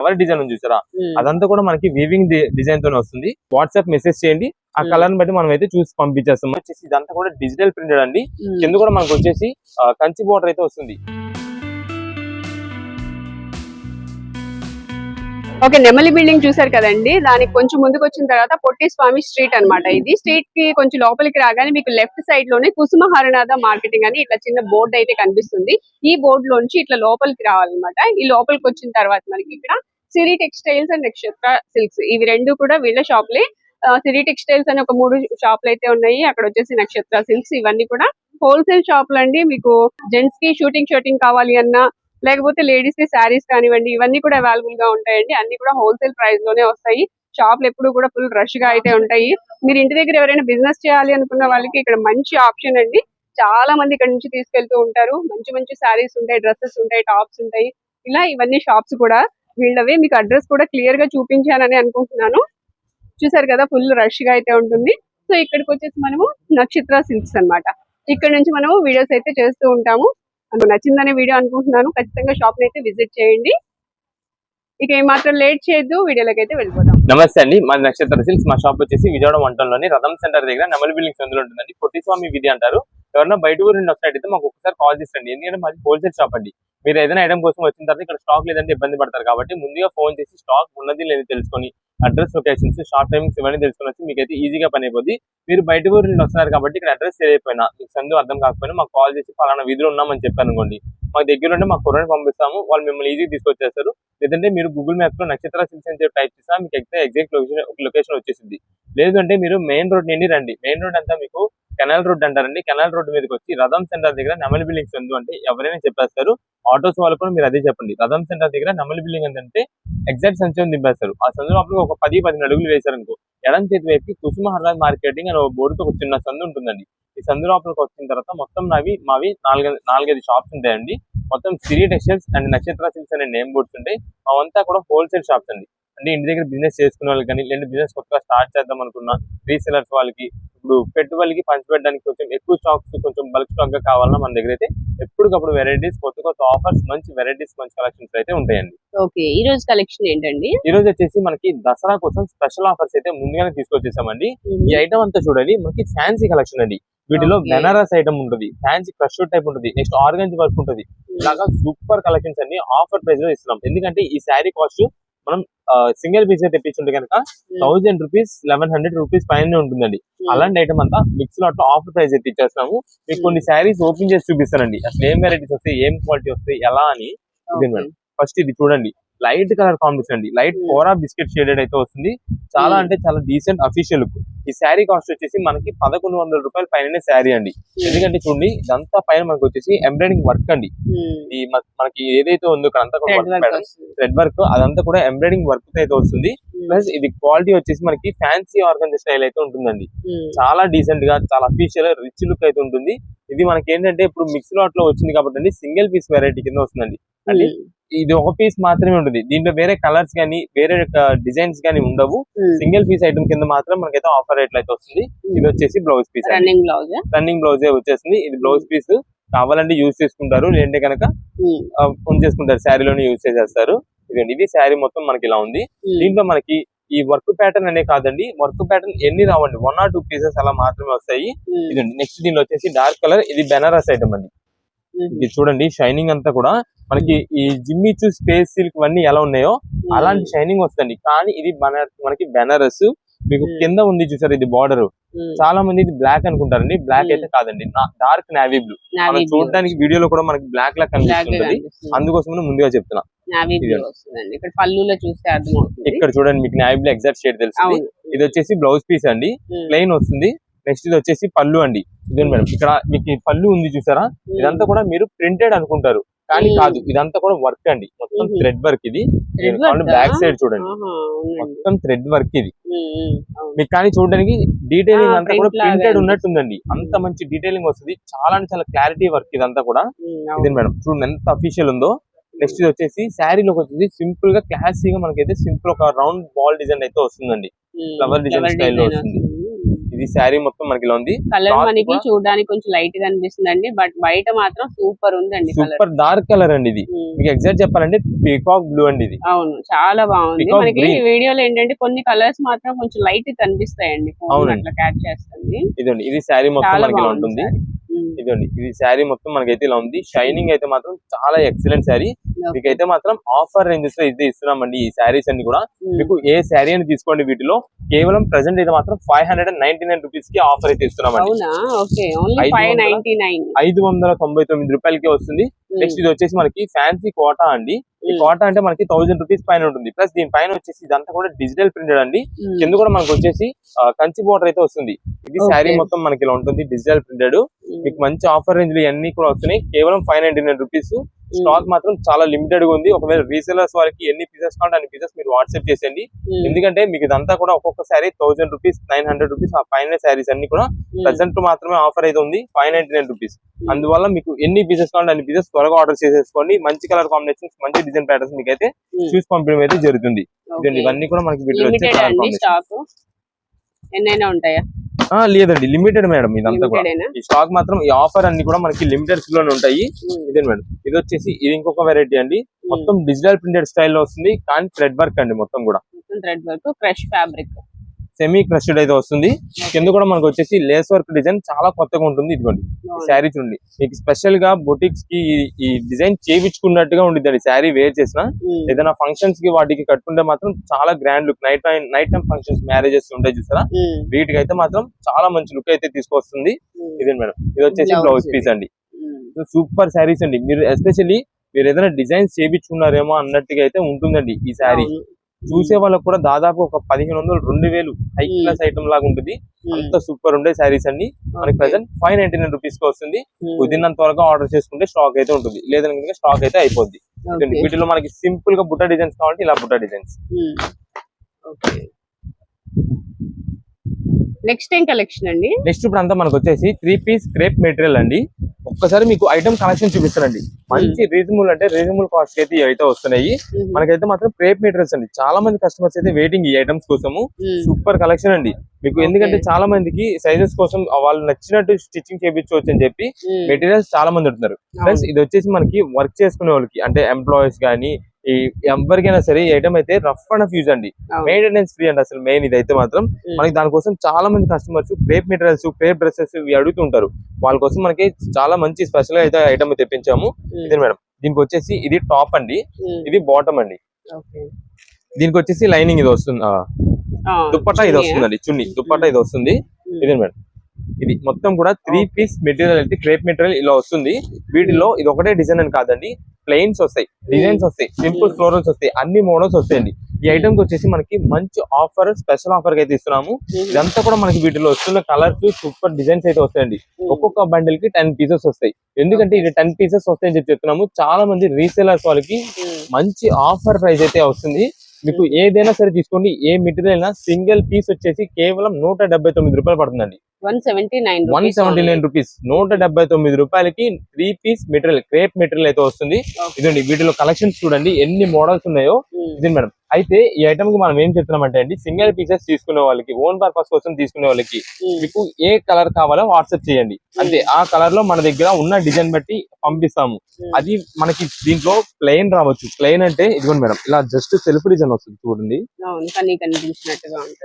Flower design ఉంది చూసారా. అదంతా కూడా మనకి వీవింగ్ డిజైన్ తోనే వస్తుంది. వాట్సాప్ మెసేజ్ చేయండి. ఆ. కలర్ బట్టి మనం అయితే చూసి పంపించేస్తాం. వచ్చేసి ఇదంతా కూడా డిజిటల్ ప్రింటెడ్ అండి. కింద కూడా మనకు వచ్చేసి కంచి బోర్డర్ అయితే వస్తుంది. ఓకే నెమలి బిల్డింగ్ చూసారు కదండి. దానికి కొంచెం ముందుకు వచ్చిన తర్వాత పొట్టి స్వామి స్ట్రీట్ అన్నమాట ఇది. స్ట్రీట్కి కొంచెం లోపలికి రాగానే మీకు లెఫ్ట్ సైడ్లోనే కుసుమ హరినాథ మార్కెటింగ్ అని ఇట్లా చిన్న బోర్డు అయితే కనిపిస్తుంది. ఈ బోర్డు లోంచి ఇట్లా లోపలికి రావాలన్నమాట. ఈ లోపలికి వచ్చిన తర్వాత మనకి ఇక్కడ Siri textiles and Nakshatra silks. ఇవి రెండు కూడా వీళ్ళ షాప్లే సిరి టెక్స్టైల్స్ అని ఒక మూడు షాపులు అయితే ఉన్నాయి. అక్కడ వచ్చేసి నక్షత్ర సిల్క్స్. ఇవన్నీ కూడా హోల్సేల్ షాపులు అండి. మీకు జెంట్స్కి షూటింగ్ షూటింగ్ కావాలి అన్నా లేకపోతే లేడీస్కి శారీస్ కానివ్వండి ఇవన్నీ కూడా అవైలబుల్గా ఉంటాయండి. అన్ని కూడా హోల్సేల్ ప్రైస్లోనే వస్తాయి. షాపులు ఎప్పుడు కూడా ఫుల్ రష్గా అయితే ఉంటాయి. మీరు ఇంటి దగ్గర ఎవరైనా బిజినెస్ చేయాలి అనుకున్న వాళ్ళకి ఇక్కడ మంచి ఆప్షన్ అండి. చాలా మంది ఇక్కడ నుంచి తీసుకెళ్తూ ఉంటారు. మంచి మంచి శారీస్ ఉంటాయి డ్రెస్సెస్ ఉంటాయి టాప్స్ ఉంటాయి. ఇలా ఇవన్నీ షాప్స్ కూడా వీళ్ళవి మీకు అడ్రస్ కూడా క్లియర్గా చూపించానని అనుకుంటున్నాను. చూసారు కదా ఫుల్ రష్గా అయితే ఉంటుంది. సో ఇక్కడికి వచ్చేసి మనము నక్షత్ర సిల్క్స్ అన్నమాట. ఇక్కడ నుంచి మనము వీడియోస్ అయితే చేస్తూ ఉంటాము. నాకు నచ్చిందనే వీడియో అనుకుంటున్నాను. ఖచ్చితంగా షాప్ని అయితే విజిట్ చేయండి. ఇక ఏమాత్రం లేట్ చేయొద్దు. వీడియోలోకి అయితే వెళ్ళిపోతాం నమస్తే అండి. మా నక్షత్ర సిల్క్స్ మా షాప్ వచ్చేసి విజయవాడ వంటలోని రథం సెంటర్ దగ్గర నెమలి బిల్డింగ్స్ అందులో ఉంటుందండి. పొట్టి స్వామి విధి అంటారు. ఎవరైనా బయట ఊరు నుండి వస్తున్నట్టయితే మాకు ఒకసారి కాల్ చేసండి ఎందుకంటే మాది హోల్సేల్ షాప్ అండి. మీరు ఏదైనా ఐటమ్ కోసం వచ్చిన తర్వాత ఇక్కడ స్టాక్ లేదంటే ఇబ్బంది పడతారు కాబట్టి ముందుగా ఫోన్ చేసి స్టాక్ ఉన్నది లేదని తెలుసుకొని అడ్రస్ లొకేషన్స్ షార్ట్ టైమింగ్స్ ఇవన్నీ తెలుసుకొని వచ్చి మీకు అయితే ఈజీగా పని అయిపోద్ది. మీరు బయట ఊరు నుండి వస్తున్నారు కాబట్టి ఇక్కడ అడ్రస్ తెలియకపోయినా మీకు సందు అర్థం కాకపోయినా మాకు కాల్ చేసి పలానా వీధిలో ఉన్నామని చెప్పాను అనుకోండి మాకు దగ్గర ఉంటే మాకు కొరని పంపిస్తాము వాళ్ళు మిమ్మల్ని ఈజీగా తీసుకొచ్చేస్తారు. లేదంటే మీరు గూగుల్ మ్యాప్లో నక్షత్ర సిల్స్ అని చెప్పి టైప్ చేసినా మీకు ఎగ్జాక్ట్ ఎగ్జాక్ట్ లొకేషన్ లొకేషన్ వచ్చేసింది లేదంటే మీరు మెయిన్ రోడ్ నుండి రండి. మెయిన్ రోడ్ అంతా మీకు కెనాల్ రోడ్ అంటారండి. కెనాల్ రోడ్ మీదకి వచ్చి రథం సెంటర్ దగ్గర నెమలి బిల్డింగ్స్ ఉంది అంటే ఎవరైనా చెప్పేస్తారు ఆటోస్ వాళ్ళు కూడా మీరు అదే చెప్పండి. రథం సెంటర్ దగ్గర నెమలి బిల్డింగ్ ఏంటంటే ఎగ్జాక్ట్ సంచయం దింపేస్తారు. ఆ సందు లోపల ఒక పది పదిహేను అడుగులు వేశారు అనుకో ఎడం చేతి వైపు కుసుమహర్రాజ్ మార్కెటింగ్ అనే ఒక బోర్డుతో ఒక చిన్న సందు ఉంటుందండి. ఈ సందు లోపలికి వచ్చిన తర్వాత మొత్తం నావి మావి నాలుగైదు నాలుగైదు షాప్స్ ఉంటాయండి. మొత్తం Siri textiles and Nakshatra silks అనే నేమ్ బోర్డ్స్ ఉంటాయి. అవంతా కూడా హోల్సేల్ షాప్స్ అండి. అంటే ఇంటి దగ్గర బిజినెస్ చేసుకునే వాళ్ళకి కానీ లేదంటే బిజినెస్ కొత్తగా స్టార్ట్ చేద్దాం అనుకున్న రీసెలర్స్ వాళ్ళకి ఇప్పుడు పెట్టుబడికి పంచిపెట్టడానికి కొంచెం ఎక్కువ స్టాక్స్ కొంచెం బల్క్ స్టాక్గా కావాలన్నా మన దగ్గర అయితే ఎప్పటికప్పుడు వెరైటీస్ కొత్త కొత్త ఆఫర్స్ మంచి వెరైటీస్ మంచి కలెక్షన్స్ అయితే ఉంటాయండి. ఓకే ఈ రోజు కలెక్షన్ ఏంటండి? ఈ రోజు వచ్చేసి మనకి దసరా కోసం స్పెషల్ ఆఫర్స్ అయితే ముందుగానే తీసుకొచ్చేసామండి. ఈ ఐటమ్ అంతా చూడండి మనకి ఫ్యాన్సీ కలెక్షన్ అండి. వీటిలో. బెనారస్ ఐటమ్ ఉంటుంది ఫ్యాన్సీ క్రష్ టైప్ ఉంటుంది నెక్స్ట్ ఆర్గంజ్ వర్క్ ఉంటుంది. ఇలాగా సూపర్ కలెక్షన్స్ అన్ని ఆఫర్ ప్రైస్లో ఇస్తున్నాం. ఎందుకంటే ఈ శారీ కాస్ట్ మనం సింగిల్ పీస్గా తెప్పించుంటే కనుక thousand rupees eleven hundred rupees పైన ఉంటుందండి. అలాంటి ఐటమ్ అంతా మిక్స్లో అట్లా ఆఫర్ ప్రైస్ ఇచ్చేస్తాము మీకు కొన్ని శారీస్ ఓపెన్ చేసి చూపిస్తానండి. అసలు ఏం వెరైటీస్ వస్తాయి ఏం క్వాలిటీ వస్తాయి ఎలా అని ఫస్ట్ ఇది చూడండి. లైట్ కలర్ కాంబినేషన్ అండి. Light Hmm. కోరా బిస్కెట్ షేడెడ్ అయితే వస్తుంది. చాలా Hmm. అంటే చాలా డీసెంట్ అఫీషియల్ లుక్. ఈ శారీ కాస్ట్ వచ్చేసి మనకి పదకొండు వందల రూపాయల పైన శారీ అండి. ఎందుకంటే చూడండి ఇదంతా పైన మనకి వచ్చేసి ఎంబ్రాయిడింగ్ వర్క్ అండి. ఈ మనకి ఏదైతే ఉందో ఇక్కడ అంతా థ్రెడ్ వర్క్ అదంతా కూడా ఎంబ్రాయిడింగ్ వర్క్ అయితే వస్తుంది. ప్లస్ ఇది క్వాలిటీ వచ్చేసి మనకి ఫ్యాన్సీ ఆర్గన్ స్టైల్ అయితే ఉంటుందండి. చాలా డీసెంట్గా చాలా అఫీషియల్ రిచ్ లుక్ అయితే ఉంటుంది. ఇది మనకి ఏంటంటే ఇప్పుడు మిక్స్ లాట్లో వచ్చింది కాబట్టి సింగిల్ పీస్ వెరైటీ కింద వస్తుందండి. అంటే ఇది ఒక పీస్ మాత్రమే ఉంటుంది. దీంట్లో వేరే కలర్స్ కానీ వేరే డిజైన్స్ కానీ ఉండవు. సింగిల్ పీస్ ఐటమ్ కింద మాత్రం మనకైతే ఆఫర్ రేట్లు అయితే వస్తుంది. ఇది వచ్చేసి blouse piece running blouse running బ్లౌజే వచ్చేసింది ఇది బ్లౌజ్ పీస్ కావాలంటే యూజ్ చేసుకుంటారు. లేదంటే కనుక ఉంచేసుకుంటారు. శారీలోనే యూజ్ చేసేస్తారు. ఇదండి ఇది శారీ మొత్తం మనకి ఇలా ఉంది. దీంట్లో మనకి ఈ వర్క్ ప్యాటర్న్ అనే కాదండి. వర్క్ ప్యాటర్న్ ఎన్ని రావండి? వన్ ఆర్ టూ పీసెస్ అలా మాత్రమే వస్తాయి. ఇదండి నెక్స్ట్ దీనిలో వచ్చేసి డార్క్ కలర్ ఇది బెనారస్ ఐటమ్ అండి. ఇది చూడండి షైనింగ్ అంతా కూడా. మనకి ఈ జిమ్మిచు స్పేస్ సిల్క్ ఇవన్నీ ఎలా ఉన్నాయో అలాంటి షైనింగ్ వస్తుంది కానీ ఇది మన మనకి బెనారస్ మీకు. కింద ఉంది చూసారు ఇది బార్డర్ చాలా మంది ఇది బ్లాక్ అనుకుంటారండి. బ్లాక్ అయితే కాదండి. డార్క్ నావీ బ్లూ మనం చూడడానికి వీడియోలో కూడా మనకి బ్లాక్ లా కనిపిస్తుంది. అందుకోసం ముందుగా చెప్తున్నా. నావీ బ్లూ ఇదిగో. వస్తుందండి ఇక్కడ పళ్ళులో చూస్తే అర్థమవుతుంది ఇక్కడ చూడండి మీకు నావీ బ్లూ ఎగ్జాక్ట్ షేడ్ తెలుస్తుంది అవును ఇది వచ్చేసి బ్లౌజ్ పీస్ అండి. ప్లెయిన్ వస్తుంది నెక్స్ట్ ఇది వచ్చేసి పళ్ళు అండి ఇదే మేడం ఇక్కడ మీకు పళ్ళు ఉంది చూసారా. ఇదంతా కూడా మీరు ప్రింటెడ్ అనుకుంటారు కానీ. కాదు ఇదంతా కూడా వర్క్ అండి మొత్తం. థ్రెడ్ వర్క్ ఇది బ్యాక్? సైడ్ చూడండి. మొత్తం థ్రెడ్ వర్క్ ఇది. మీకు కానీ చూడడానికి డీటెయిలింగ్ అంతా కూడా ప్రింటెడ్. ఉన్నట్టుందండి అంత మంచి డీటెయిలింగ్ వస్తుంది చాలా అంటే చాలా క్లారిటీ వర్క్ ఇదంతా కూడా ఇదే. మేడం చూడండి ఎంత అఫీషియల్ ఉందో నెక్స్ట్ ఇది వచ్చేసి శారీలోకి వచ్చేసి సింపుల్గా క్లాసీగా మనకైతే సింపుల్ ఒక రౌండ్ బాల్ డిజైన్ అయితే వస్తుందండి. ఉమ్, flower design flower style లో design వస్తుంది. ఇది శారీ మొత్తం మనకి ఇలా ఉంది. కలర్ మనకి చూడడానికి కొంచెం లైట్గా అనిపిస్తుందండి బట్ బయట మాత్రం సూపర్ ఉందండి కలర్ సూపర్ డార్క్ కలర్ అండి ఇది. మీకు ఎగ్జాక్ట్ చెప్పాలంటే పీకాక్ బ్లూ అండి ఇది. అవును చాలా బాగుంది. మనకి. వీడియోలో ఏంటంటే కొన్ని కలర్స్ మాత్రం కొంచెం లైట్ కనిపిస్తాయండి ఫోన్. అట్లా క్యాచ్ చేస్తుంది. ఇదండి ఇది శారీ మొత్తం మనకి ఇలా ఉంటుంది. ఇదండి ఇది శారీ మొత్తం మనకైతే ఇలా ఉంది. షైనింగ్ అయితే మాత్రం చాలా ఎక్సలెంట్ శారీ. మీకైతే మాత్రం ఆఫర్ రేంజెస్లో అయితే ఇస్తున్నామండి ఈ శారీస్ అన్ని కూడా. మీకు ఏ శారీ అని తీసుకోండి వీటిలో. కేవలం ప్రెసెంట్ అయితే మాత్రం five hundred and ninety nine రూపీస్కి ఆఫర్ అయితే ఇస్తున్నామండి. ఐదు వందల తొంభై తొమ్మిది రూపాయలకి వస్తుంది. నెక్స్ట్ ఇది వచ్చేసి మనకి ఫ్యాన్సీ కోటా అండి. ఈ కోటా అంటే మనకి థౌసండ్ రూపీస్ పైన ఉంటుంది. ప్లస్ దీని పైన వచ్చేసి ఇదంతా కూడా డిజిటల్ ప్రింటెడ్ అండి. కింద కూడా మనకు వచ్చేసి కంచి బోర్డర్ అయితే వస్తుంది. ఇది. శారీ మొత్తం మనకి ఇలా ఉంటుంది డిజిటల్ ప్రింటెడ్ మీకు మంచి ఆఫర్ రేంజ్లో ఇవన్నీ కూడా వస్తున్నాయి. కేవలం five ninety nine rupees stock మాత్రం చాలా లిమిటెడ్గా ఉంది. ఒకవేళ రీసెలర్స్ వారికి ఎన్ని పీసెస్ కావాలంటే అన్ని పీసెస్ మీరు వాట్సాప్ చేసేయండి. ఎందుకంటే మీకు ఇదంతా కూడా ఒక్కొక్క sari thousand rupees nine hundred rupees ఆ పైన శారీస్ అన్ని కూడా ప్రెసెంట్ మాత్రమే ఆఫర్ అయితే ఉంది. ఫైవ్ నైన్టీ నైన్ రూపీస్ అందువల్ల మీకు ఎన్ని పీసెస్ కావాలంటే అన్ని పీసెస్ త్వరగా ఆర్డర్ చేసేసుకోండి. మంచి కలర్ కాంబినేషన్స్ మంచి డిజైన్ ప్యాటర్న్స్ మీకు అయితే చూసి పంపించడం అయితే జరుగుతుంది. ఇవన్నీ కూడా మనకి వీటిలో వచ్చే లిమిటెడ్ కలర్ అండి కాంబినేషన్ స్టాక్ ఎన్నైనా ఉంటాయా? లేదండి లిమిటెడ్ మేడం ఇదంతా కూడా. ఈ స్టాక్ మాత్రం ఈ ఆఫర్ అన్ని కూడా మనకి లిమిటెడ్లోనే ఉంటాయి. ఇదే మేడం ఇది వచ్చేసి ఇది ఇంకొక వెరైటీ అండి. మొత్తం డిజిటల్ ప్రింటెడ్ స్టైల్లో వస్తుంది కానీ థ్రెడ్ వర్క్ అండి మొత్తం కూడా. Thread work crush fabric semi crushed అయితే వస్తుంది. కింద కూడా మనకు వచ్చేసి లేస్ వర్క్ డిజైన్ చాలా కొత్తగా ఉంటుంది. ఇదిగోండి శారీ చూడండి. మీకు స్పెషల్గా బొటిక్స్కి ఈ- డిజైన్ చేయించుకున్నట్టుగా ఉండిద్దండి. శారీ వేర్ చేసిన ఏదైనా ఫంక్షన్స్కి వాటికి కట్టుకుంటే మాత్రం చాలా grand look night time night time functions marriages ఉంటాయి చూసారా? వీటికి అయితే మాత్రం చాలా మంచి లుక్ అయితే తీసుకొస్తుంది. ఇదే మేడం ఇది వచ్చేసి బ్లౌజ్. పీస్ అండి. సూపర్ శారీస్ అండి. మీరు ఎస్పెషల్లీ మీరు ఏదైనా డిజైన్స్ చేయించుకున్నారేమో అన్నట్టుగా అయితే ఉంటుందండి ఈ శారీ చూసే వాళ్ళకి కూడా దాదాపు ఒక పదిహేను వందలు రెండు వేలు హై. క్లాస్ ఐటమ్ లాగా ఉంటుంది. అంత సూపర్ ఉండే శారీస్ అండి మనకి ప్రెసెంట్ ఫైవ్ నైన్టీ నైన్ రూపీస్కి వస్తుంది. కుదిరినంత త్వరగా ఆర్డర్ చేసుకుంటే స్టాక్ అయితే ఉంటుంది. లేదంటే స్టాక్ అయితే అయిపోద్ది. వీటిలో మనకి సింపుల్గా బుట్ట డిజైన్స్ కావాలంటే ఇలా బుట్ట డిజైన్స్ నెక్స్ట్ ఏం కలెక్షన్ అండి? నెక్స్ట్ ఇప్పుడు అంతా మనకు వచ్చేసి త్రీ పీస్ క్రేప్ మెటీరియల్ అండి. ఒక్కసారి మీకు ఐటమ్ కలెక్షన్ చూపిస్తానండి. మంచి రీజనబుల్ అంటే రీజనబుల్ కాస్ట్ అయితే అయితే వస్తున్నాయి. మనకైతే మాత్రం క్రేప్ మెటీరియల్స్ అండి. చాలా మంది కస్టమర్స్ అయితే వెయిటింగ్ ఈ ఐటమ్స్ కోసము. సూపర్ కలెక్షన్ అండి. మీకు ఎందుకంటే. చాలా మందికి సైజెస్ కోసం వాళ్ళు నచ్చినట్టు స్టిచ్చింగ్ చేయించుకోవచ్చు అని చెప్పి మెటీరియల్స్ చాలా మంది ఉంటున్నారు. ప్లస్ ఇది వచ్చేసి మనకి వర్క్ చేసుకునే వాళ్ళకి అంటే ఎంప్లాయీస్ కానీ ఈ ఎవరికైనా సరే ఈ ఐటమ్ అయితే రఫ్ అండ్ రఫ్ యూజ్ అండి మెయింటెనెన్స్ ఫ్రీ అండి అసలు మెయిన్ ఇదైతే మాత్రం. మనకి దానికోసం చాలా మంది customers crepe materials crepe dresses ఇవి అడుగుతుంటారు వాళ్ళ కోసం మనకి చాలా మంచి స్పెషల్ అయితే ఐటమ్ తెప్పించాము. ఇదే మేడం. దీనికి వచ్చేసి ఇది టాప్ అండి. ఇది బాటమ్ అండి. దీనికి వచ్చేసి లైనింగ్ ఇది వస్తుంది. దుప్పట్టా ఇది వస్తుందండి చున్ని. దుప్పట్టా ఇది వస్తుంది. ఇదే మేడం. ఇది మొత్తం కూడా త్రీ పీస్ మెటీరియల్ అయితే క్రేప్ మెటీరియల్ ఇలా వస్తుంది. వీటిలో ఇది ఒకటే డిజైన్ అని కాదండి. ప్లెయిన్స్ వస్తాయి. డిజైన్స్ వస్తాయి. సింపుల్ ఫ్లోరల్స్ వస్తాయి. అన్ని మోడల్స్ వస్తాయండి. ఈ ఐటమ్కి వచ్చేసి మనకి మంచి ఆఫర్ స్పెషల్ ఆఫర్ అయితే ఇస్తున్నాము. ఇదంతా కూడా మనకి వీటిలో వస్తున్న కలర్స్ సూపర్ డిజైన్స్ అయితే వస్తాయండి. ఒక్కొక్క బండిల్కి టెన్ పీసెస్ వస్తాయి. ఎందుకంటే ఇది టెన్ పీసెస్ వస్తాయని చెప్పి చెప్తున్నాము. చాలా మంది రీసేలర్స్ వాళ్ళకి మంచి ఆఫర్ ప్రైస్ అయితే వస్తుంది. మీకు ఏదైనా సరే తీసుకోండి. ఏ మెటీరియల్ అయినా సింగిల్ పీస్ వచ్చేసి కేవలం నూట రూపాయలు పడుతుందండి. One seventy nine one seventy nine rupees నూట డెబ్బై తొమ్మిది రూపాయలకి three piece material crepe material అయితే వస్తుంది. ఇదండి వీటిలో కలెక్షన్స్ చూడండి ఎన్ని మోడల్స్ ఉన్నాయో. ఇది మేడం అయితే ఈ ఐటమ్కి మనం ఏం చెప్తున్నామంటే అండి సింగిల్ పీసెస్ తీసుకునే వాళ్ళకి ఓన్ పర్పస్ కోసం తీసుకునే వాళ్ళకి మీకు ఏ కలర్ కావాలో వాట్సాప్ చేయండి. అంతే ఆ కలర్లో మన దగ్గర ఉన్న డిజైన్ బట్టి పంపిస్తాము. అది మనకి దీంట్లో ప్లెయిన్ రావచ్చు. ప్లెయిన్ అంటే ఇదిగోండి మేడం ఇలా జస్ట్ సెల్ఫ్ డిజైన్ వస్తుంది చూడండి.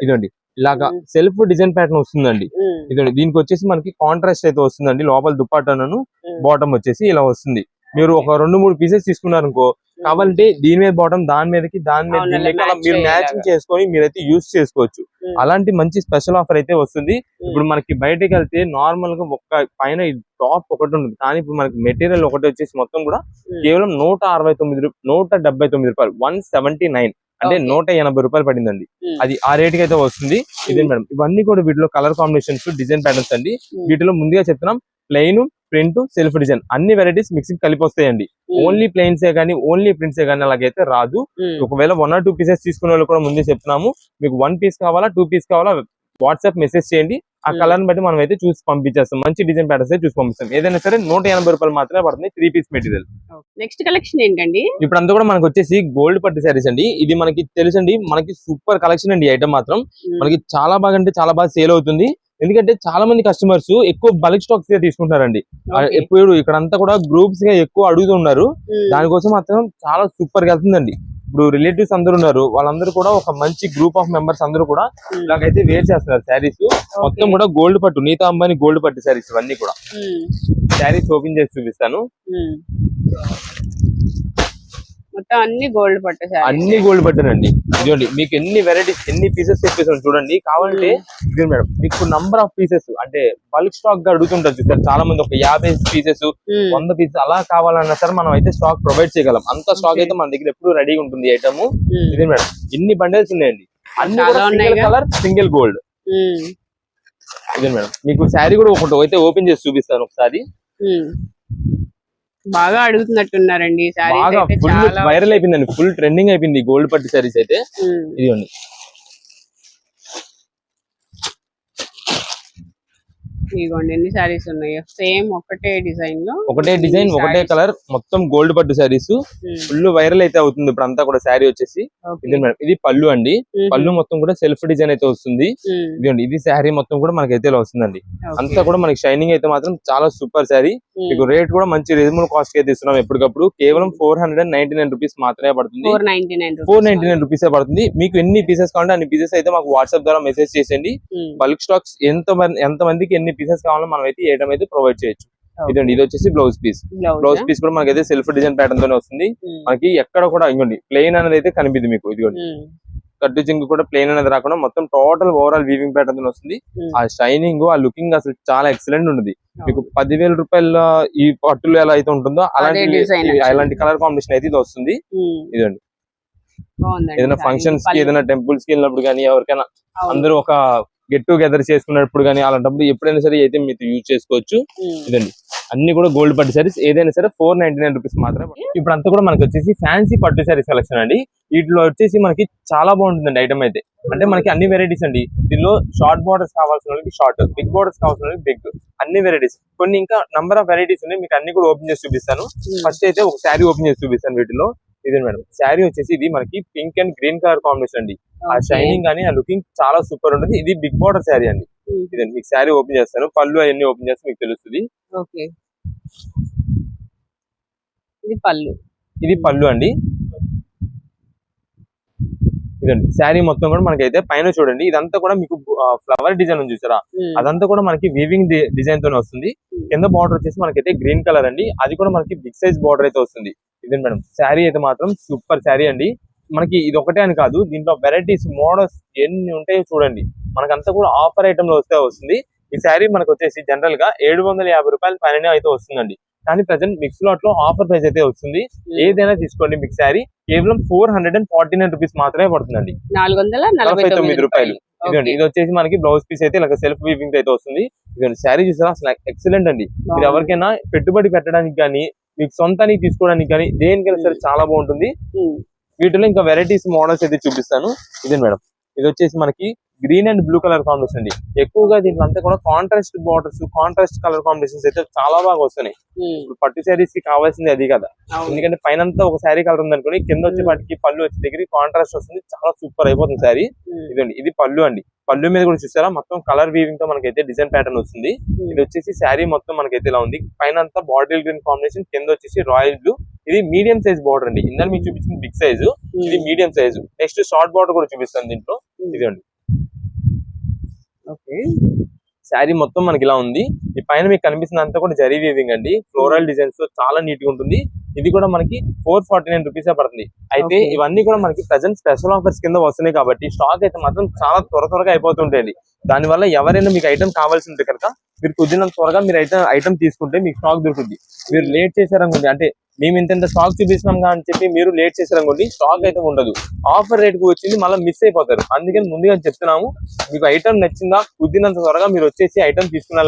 ఇదండి ఇలాగా. సెల్ఫ్ డిజైన్ ప్యాటర్న్ వస్తుందండి. ఇదండి దీనికి వచ్చేసి మనకి కాంట్రాస్ట్ అయితే వస్తుందండి. లోపల దుప్పాటను బాటమ్ వచ్చేసి ఇలా వస్తుంది. మీరు ఒక రెండు మూడు పీసెస్ తీసుకున్నారు అనుకో కావాలంటే దీని మీద బాటమ్ దాని మీదకి దాని మీద దీని మీరు. మ్యాచింగ్ చేసుకొని మీరైతే యూస్ చేసుకోవచ్చు. అలాంటి మంచి స్పెషల్ ఆఫర్ అయితే వస్తుంది. ఇప్పుడు మనకి బయటకి వెళ్తే నార్మల్గా ఒక్క పైన టాప్ ఒకటి ఉంటుంది. కానీ ఇప్పుడు మనకి మెటీరియల్ ఒకటి వచ్చేసి మొత్తం కూడా కేవలం నూట అరవై తొమ్మిది నూట డెబ్బై తొమ్మిది రూపాయలు. వన్ సెవెంటీ నైన్ అంటే. నూట ఎనభై రూపాయలు పడిందండి. అది ఆ రేట్ అయితే వస్తుంది. ఇదే మేడం. ఇవన్నీ కూడా వీటిలో కలర్ కాంబినేషన్స్ డిజైన్ ప్యాటర్న్స్ అండి. వీటిలో ముందుగా చెప్తున్నాం ప్లెయిన్ ప్రింట్ సెల్ఫ్ డిజైన్ అన్ని వెరైటీస్ మిక్సింగ్ కలిపి వస్తాయండి. ఓన్లీ ప్లెయిన్స్ ఏ కానీ ఓన్లీ ప్రింట్స్ ఏ కానీ అలాగైతే రాదు. ఒకవేళ వన్ ఆర్ టూ పీసెస్ తీసుకునే వాళ్ళు కూడా ముందే చెప్తున్నాము. మీకు వన్ పీస్ కావాలా టూ పీస్ కావాలా వాట్సాప్ మెసేజ్ చేయండి. ఆ Hmm. కలర్ బట్టి మనం అయితే చూసి పంపించేస్తాం. మంచి డిజైన్ ప్యాటర్న్స్ చూసి పంపిస్తాం. ఏదైనా సరే నూట ఎనభై రూపాయలు మాత్రమే పడుతుంది three piece material. Next collection ఏంటండి? ఇప్పుడు అంతా కూడా మనకు వచ్చేసి గోల్డ్ పట్టు శారీస్ అండి. ఇది మనకి తెలుసండి మనకి సూపర్ కలెక్షన్ అండి ఐటమ్ మాత్రం. ఉమ్, మనకి చాలా బాగా అంటే చాలా బాగా సేల్ అవుతుంది. ఎందుకంటే చాలా మంది కస్టమర్స్ ఎక్కువ బల్క్ స్టాక్స్గా తీసుకుంటారండి. ఎప్పుడు ఇక్కడ అంతా కూడా గ్రూప్స్గా ఎక్కువ అడుగుతున్నారు ఉమ్. దానికోసం మాత్రం చాలా సూపర్గా వెళ్తుందండి. ఇప్పుడు రిలేటివ్స్ అందరూ ఉన్నారు వాళ్ళందరూ కూడా ఒక మంచి గ్రూప్ ఆఫ్ మెంబర్స్ అందరూ కూడా. ఇలాగైతే వేర్ చేస్తున్నారు శారీస్ మొత్తం కూడా గోల్డ్ పట్టు నీతా అంబానీ గోల్డ్ పట్టు శారీస్ ఇవన్నీ కూడా. శారీస్ ఓపెన్ చేసి చూపిస్తాను ఉమ్. మొత్తం అన్ని గోల్డ్ పట్టు అన్ని గోల్డ్ పట్టునండి. ఇదిగోండి మీకు ఎన్ని వెరైటీస్ ఎన్ని పీసెస్ చెప్పేసాను చూడండి. కావాలంటే ఇది మేడం మీకు నంబర్ ఆఫ్ పీసెస్ అంటే బల్క్ స్టాక్గా అడుగుతుంటారు చూసారు. చాలా మంది ఒక యాభై పీసెస్ వంద పీసెస్ అలా కావాలన్నా సరే మనం అయితే స్టాక్ ప్రొవైడ్ చేయగలం. అంత స్టాక్. అయితే మన దగ్గర ఎప్పుడు రెడీగా ఉంటుంది ఐటమ్ ఇదే మేడం ఇన్ని బండిల్స్ ఉన్నాయండి? అన్ని. కలర్ సింగిల్ గోల్డ్ ఇదే మేడం మీకు శారీ కూడా ఒకటి అయితే ఓపెన్ చేసి చూపిస్తాను ఒకసారి. బాగా అడుగుతున్నట్టున్నారండి సారీస్ బాగా ఫుల్ వైరల్ అయిపోయిందండి. ఫుల్ ట్రెండింగ్ అయిపోయింది గోల్డ్ పట్టు శారీస్ అయితే. ఇదిగోండి. ఇదిగోండి ఎన్ని సారీస్ ఉన్నాయో సేమ్ ఒకటే డిజైన్లో ఒకటే డిజైన్ ఒకటే. కలర్ మొత్తం గోల్డ్ పట్టు ఉమ్. ఫుల్ వైరల్ అయితే అవుతుంది ఇప్పుడు అంతా కూడా శారీ వచ్చేసి. ఇది మేడం ఇది పళ్ళు అండి. పళ్ళు మొత్తం కూడా సెల్ఫ్ డిజైన్ అయితే వస్తుంది. ఇదిగోండి ఇది శారీ మొత్తం కూడా మనకైతే ఇలా వస్తుందండి. అంతా కూడా మనకి షైనింగ్ అయితే మాత్రం చాలా సూపర్ శారీ. మీకు రేట్ కూడా మంచి రీజనబుల్ కాస్ట్ అయితే ఇస్తున్నాం ఎప్పటికప్పుడు కేవలం four hundred and ninety nine rupees మాత్రమే పడుతుంది ఫోర్ నైన్టీ నైన్ రూపీస్ పడుతుంది మీకు ఎన్ని పీసెస్ కావాలంటే అన్ని పీసెస్ అయితే మాకు వాట్సాప్ ద్వారా మెసేజ్ చేసేయండి బల్క్ స్టాక్స్ ఎంత ఎంత మందికి ఎన్ని పీసెస్ కావాలో మనం అయితే ఏటం అయితే ప్రొవైడ్ చేయొచ్చు. ఇదండి ఇది వచ్చేసి బ్లౌజ్ పీస్ బ్లౌజ్ పీస్ కూడా మనకైతే సెల్ఫ్ డిజైన్ ప్యాటర్న్ తోనే వస్తుంది. మనకి ఎక్కడ కూడా ఇవ్వండి ప్లెయిన్ అనేది అయితే కనిపిది మీకు ఇదిగోండి. కట్టు జింగు కూడా ప్లెయిన్ అనేది రాకుండా మొత్తం టోటల్ ఓవరాల్ వీవింగ్ ప్యాటర్న్తో వస్తుంది. ఆ షైనింగ్ ఆ లుకింగ్ అసలు చాలా ఎక్సలెంట్ ఉంటుంది. మీకు పదివేల రూపాయల ఈ పట్టులు ఎలా అయితే ఉంటుందో అలాంటి. అలాంటి కలర్ కాంబినేషన్ అయితే ఇది వస్తుంది. ఇదండి ఏదైనా. ఫంక్షన్స్కి. ఏదైనా టెంపుల్స్కి వెళ్ళినప్పుడు కానీ ఎవరికైనా. అందరూ ఒక గెట్ టుగెదర్ చేసుకున్నప్పుడు కానీ అలాంటప్పుడు ఎప్పుడైనా సరే అయితే మీరు యూజ్ చేసుకోవచ్చు. ఉమ్. ఇదండి. అన్ని కూడా గోల్డ్ పట్టు సారీస్ ఏదైనా సరే ఫోర్ నైన్టీ నైన్ రూపీస్ మాత్రమే ఇప్పుడు అంతా కూడా మనకి వచ్చేసి ఫ్యాన్సీ పట్టు సారీస్ కలెక్షన్ అండి. వీటిలో వచ్చేసి మనకి చాలా బాగుంటుందండి ఐటమ్ అయితే. అంటే మనకి అన్ని వెరైటీస్ అండి. దీనిలో షార్ట్ బార్డర్స్ కావాల్సిన వాళ్ళకి షార్ట్ బిగ్ బార్డర్స్ కావాల్సిన వాళ్ళకి బిగ్ అన్ని వెరైటీస్ కొన్ని ఇంకా నంబర్ ఆఫ్ వెరైటీస్ ఉన్నాయి. మీకు అన్ని కూడా ఓపెన్ చేసి చూపిస్తాను. ఫస్ట్ అయితే ఒక శారీ ఓపెన్ చేసి చూపిస్తాను వీటిలో. ఇది మేడం. శారీ వచ్చేసి ఇది మనకి pink and green colour combination అండి. ఆ. షైనింగ్ కానీ ఆ లుకింగ్ చాలా సూపర్ ఉంటుంది. ఇది బిగ్ బార్డర్ శారీ అండి. ఉమ్. ఇదండి. మీకు శారీ ఓపెన్ చేస్తాను. పళ్ళు అవన్నీ ఓపెన్ చేస్తే మీకు తెలుస్తుంది. ఇది పళ్ళు. ఇది పళ్ళు అండి. ఇదండి. శారీ మొత్తం కూడా మనకైతే పైన చూడండి. ఇదంతా కూడా మీకు ఫ్లవర్ డిజైన్ ఉంది చూసారా? ఉమ్. అదంతా కూడా మనకి వీవింగ్ డిజైన్ తోనే వస్తుంది. కింద బార్డర్ వచ్చేసి మనకైతే గ్రీన్ కలర్ అండి. అది కూడా మనకి బిగ్ సైజ్ బార్డర్ అయితే వస్తుంది. ఇదండి మేడం. శారీ అయితే మాత్రం సూపర్ శారీ అండి. మనకి ఇది ఒకటే అని కాదు దీంట్లో వెరైటీస్ మోడల్స్ ఎన్ని ఉంటాయో చూడండి. మనకంతా కూడా ఆఫర్ ఐటమ్లో వస్తే వస్తుంది. ఈ శారీ మనకు వచ్చేసి జనరల్గా ఏడు వందల యాభై రూపాయల పైన అయితే వస్తుందండి. కానీ ప్రజెంట్ మిక్స్ లాట్లో ఆఫర్ ప్రైస్ అయితే వస్తుంది. ఉమ్. ఏదైనా తీసుకోండి మీకు శారీ. కేవలం four hundred and forty nine rupees మాత్రమే పడుతుందండి. నాలుగు వందల నలభై తొమ్మిది తొమ్మిది రూపాయలు. ఇదండి ఇది వచ్చేసి మనకి బ్లౌజ్ పీస్ అయితే ఇలా సెల్ఫ్ వీవింగ్ అయితే వస్తుంది. ఇదండి శారీ చూసారా? అసలు ఎక్సలెంట్ అండి. మీరు ఎవరికైనా పెట్టుబడి పెట్టడానికి కానీ మీకు సొంతానికి తీసుకోవడానికి కానీ దేనికైనా సరే చాలా బాగుంటుంది. వీటిలో ఇంకా వెరైటీస్ మోడల్స్ అయితే చూపిస్తాను. ఇదే మేడం. ఇది వచ్చేసి మనకి green and blue colour combination అండి. ఎక్కువగా దీంట్లో అంతా కూడా contrast borders contrast colour combinations అయితే చాలా బాగా వస్తున్నాయి. ఇప్పుడు పట్టు శారీస్కి కావాల్సింది అది కదా. ఎందుకంటే పైన ఒక శారీ కలర్ ఉంది అనుకోని కింద వచ్చే. వాటికి పళ్ళు వచ్చే దగ్గర కాంట్రాస్ట్ వస్తుంది చాలా సూపర్ అయిపోతుంది శారీ ఇదండి ఇది పళ్ళు అండి. పళ్ళు మీద కూడా చూసారా మొత్తం కలర్ వీవింగ్తో మనకైతే డిజైన్ ప్యాటర్న్ వస్తుంది. ఇది వచ్చేసి శారీ మొత్తం మనకైతే ఇలా ఉంది. పైన అంతా బాటిల్ గ్రీన్ కాంబినేషన్ కింద వచ్చేసి రాయల్ బ్లూ ఇది మీడియం సైజ్ బార్డర్ అండి. ఇందాక మీకు చూపించింది బిగ్ సైజు ఇది medium size next short border కూడా చూపిస్తాను దీంట్లో. ఇదండి ఓకే. శారీ మొత్తం మనకి ఇలా ఉంది. ఈ పైన మీకు కనిపిస్తుంది అంతా కూడా జరీ వీవింగ్ అండి. ఫ్లోరల్ డిజైన్స్తో చాలా నీట్గా ఉంటుంది. ఇది కూడా మనకి ఫోర్ ఫార్టీ నైన్ రూపీస్ పడుతుంది. అయితే. ఇవన్నీ కూడా మనకి ప్రజెంట్ స్పెషల్ ఆఫర్స్ కింద వస్తున్నాయి కాబట్టి స్టాక్ అయితే మాత్రం చాలా త్వర త్వరగా అయిపోతుంటాయండి దానివల్ల ఎవరైనా మీకు ఐటమ్ కావాల్సి ఉంటే కనుక మీరు కుదిరినంత త్వరగా మీరు ఐటమ్ ఐటమ్ తీసుకుంటే మీకు స్టాక్ దొరుకుతుంది. మీరు లేట్ చేశారనుకోండి అంటే మేము ఇంత స్టాక్ చూపిస్తున్నాం అని చెప్పి మీరు లేట్ చేశారనుకోండి స్టాక్ అయితే ఉండదు. ఆఫర్ రేట్కు వచ్చింది మళ్ళీ మిస్ అయిపోతారు. అందుకని ముందుగా చెప్తున్నాము మీకు ఐటమ్ నచ్చిందా కుదిరినంత త్వరగా మీరు వచ్చేసి ఐటమ్ తీసుకునే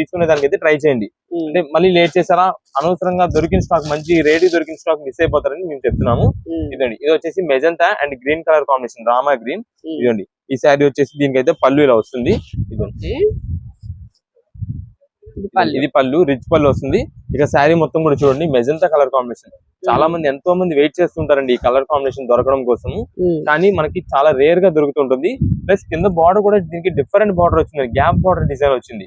తీసుకునే దానికి అయితే ట్రై చేయండి అంటే మళ్ళీ లేట్ చేశారా? అనవసరంగా దొరికిన స్టాక్ మంచి రేట్ దొరికిన స్టాక్ మిస్ అయిపోతారని మేము చెప్తున్నాము. ఇదండి ఇది వచ్చేసి magenta and green colour combination Rama green ఇదండి ఈ శారీ వచ్చేసి దీనికైతే పళ్ళు ఇలా వస్తుంది ఇదండి ఇది పళ్ళు. రిచ్ పళ్ళు వస్తుంది. ఇక శారీ మొత్తం కూడా చూడండి మెజంతా కలర్ కాంబినేషన్. చాలా మంది ఎంతో మంది వెయిట్ చేస్తుంటారండి ఈ కలర్ కాంబినేషన్ దొరకడం కోసం కానీ మనకి చాలా రేర్గా దొరుకుతుంటుంది. ప్లస్ కింద బార్డర్ కూడా దీనికి డిఫరెంట్ బార్డర్ వచ్చింది. గ్యాప్ బార్డర్ డిజైన్ వచ్చింది.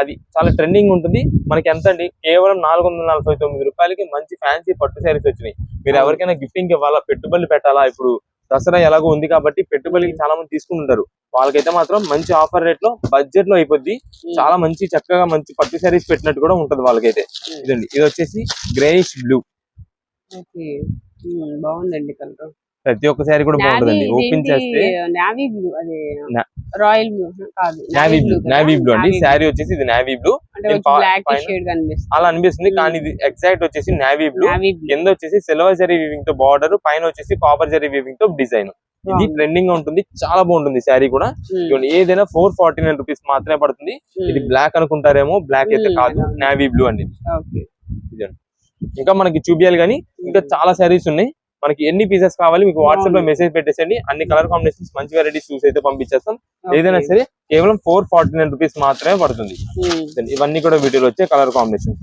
అది చాలా ట్రెండింగ్ ఉంటుంది. మనకి ఎంత అండి? కేవలం నాలుగు వందల నలభై తొమ్మిది రూపాయలకి మంచి ఫ్యాన్సీ పట్టు శారీస్ వచ్చినాయి. మీరు. ఎవరికైనా గిఫ్టింగ్ ఇవ్వాలా? పెట్టుబడులు పెట్టాలా? ఇప్పుడు దసరా ఎలాగో ఉంది కాబట్టి పెట్టుబడికి చాలా మంది తీసుకుంటారు వాళ్ళకైతే మాత్రం మంచి ఆఫర్ రేట్లో బడ్జెట్లో అయిపోద్ది చాలా మంచి చక్కగా మంచి పట్టు శారీస్ పెట్టినట్టు కూడా ఉంటది వాళ్ళకైతే. ఇదండి. ఇది వచ్చేసి గ్రేయిష్ బ్లూ. బాగుందండి కలర్. ప్రతి ఒక్క శారీ కూడా బాగుంటుందండి. ఓపెన్ చేస్తే నావీ బ్లూ అదే రాయల్ బ్లూ కాదు నావీ బ్లూ? నావీ బ్లూ అండి. శారీ వచ్చేసి ఇది నావీ బ్లూ అలా అనిపిస్తుంది. Hmm. కానీ ఇది ఎగ్జాక్ట్ వచ్చేసి నావీ బ్లూ కింద వచ్చేసి సిల్వర్ జరీ వీవింగ్తో బార్డర్ పైన వచ్చేసి కాపర్ జరీ వీవింగ్తో డిజైన్ ఇది ట్రెండింగ్గా ఉంటుంది. చాలా బాగుంటుంది శారీ కూడా. ఇదిగోండి, ఏదైనా ఫోర్ ఫార్టీ నైన్ రూపీస్ మాత్రమే పడుతుంది. ఇది బ్లాక్ అనుకుంటారేమో బ్లాక్ అయితే Hmm, కాదు. నావీ బ్లూ అండి. ఇంకా మనకి చూపియాలి కానీ ఇంకా చాలా శారీస్ ఉన్నాయి. మనకి ఎన్ని పీసెస్ కావాలి మీకు వాట్సాప్లో. మెసేజ్ పెట్టేసండి అన్ని కలర్ కాంబినేషన్స్ మంచి వెరైటీస్ చూసి అయితే పంపించేస్తాం. ఏదైనా సరే కేవలం ఫోర్ ఫార్టీ నైన్ రూపీస్ మాత్రమే పడుతుంది. ఇవన్నీ కూడా వీటిలో వచ్చే కలర్ కాంబినేషన్